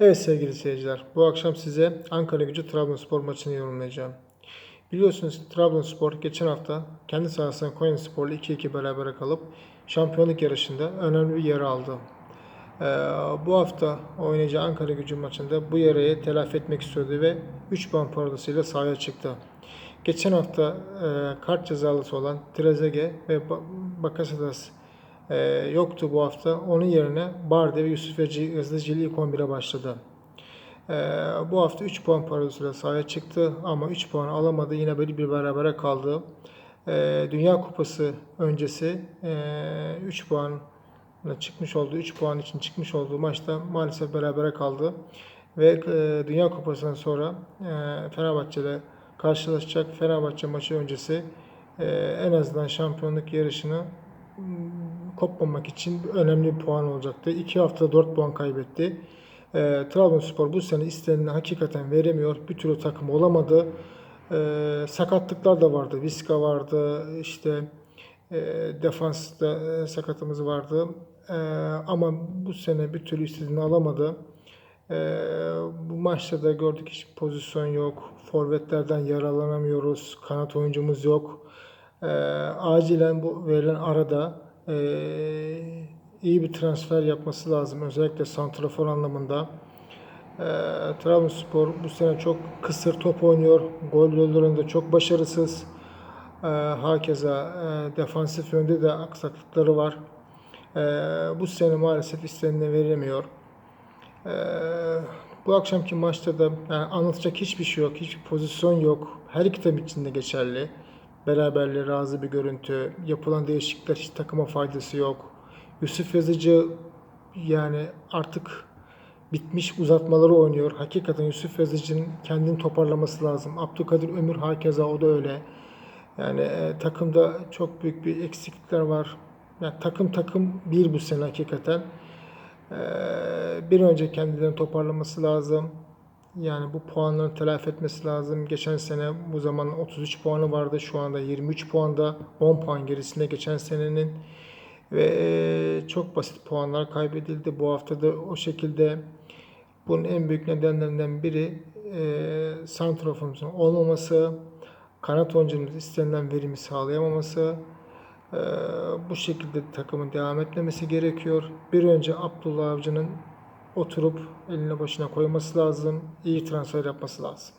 Evet sevgili seyirciler, bu akşam size Ankara gücü Trabzonspor maçını yorumlayacağım. Biliyorsunuz Trabzonspor geçen hafta kendi sahasında Konyaspor'la 2-2 berabere kalıp şampiyonluk yarışında önemli bir yer aldı. Ee, bu hafta oynayacağı Ankara gücü maçında bu yarayı telafi etmek istiyordu ve 3 puan parolasıyla sahaya çıktı. Geçen hafta e, kart cezalısı olan Trezeguet ve Ba- Bakasetas e, yoktu bu hafta. Onun yerine Barde ve Yusuf Yazıcılı ilk 11'e başladı. E, bu hafta 3 puan parolasıyla sahaya çıktı ama 3 puan alamadı. Yine böyle bir berabere kaldı. E, Dünya Kupası öncesi e, 3 puan çıkmış olduğu 3 puan için çıkmış olduğu maçta maalesef berabere kaldı. Ve e, Dünya Kupası'ndan sonra e, Fenerbahçe'de karşılaşacak. Fenerbahçe maçı öncesi e, en azından şampiyonluk yarışını kopmamak için önemli bir puan olacaktı. 2 hafta 4 puan kaybetti. E, Trabzonspor bu sene isteneni hakikaten veremiyor. Bir türlü takım olamadı. E, sakatlıklar da vardı. Viska vardı. İşte e, defansta e, sakatımız vardı. E, ama bu sene bir türlü istediğini alamadı. E, bu maçta da gördük hiç pozisyon yok. Forvetlerden yaralanamıyoruz. Kanat oyuncumuz yok. E, acilen bu verilen arada e, iyi bir transfer yapması lazım. Özellikle santrafor anlamında. E, Trabzonspor bu sene çok kısır top oynuyor. Gol yollarında çok başarısız. E, hakeza e, defansif yönde de aksaklıkları var. E, bu sene maalesef istenene veremiyor. E, bu akşamki maçta da yani anlatacak hiçbir şey yok, hiçbir pozisyon yok. Her iki takım için de geçerli. Beraberliğe razı bir görüntü. Yapılan değişiklikler hiç takıma faydası yok. Yusuf Yazıcı yani artık bitmiş uzatmaları oynuyor. Hakikaten Yusuf Yazıcı'nın kendini toparlaması lazım. Abdülkadir Ömür hakeza o da öyle. Yani e, takımda çok büyük bir eksiklikler var. Yani takım takım bir bu sene hakikaten. E, bir önce kendilerini toparlaması lazım. Yani bu puanları telafi etmesi lazım. Geçen sene bu zaman 33 puanı vardı. Şu anda 23 puanda. 10 puan gerisinde geçen senenin. Ve çok basit puanlar kaybedildi. Bu hafta da o şekilde bunun en büyük nedenlerinden biri e, santraforumuzun olmaması, kanat oyuncumuz istenilen verimi sağlayamaması. E, bu şekilde takımın devam etmemesi gerekiyor. Bir önce Abdullah Avcı'nın oturup eline başına koyması lazım. iyi transfer yapması lazım.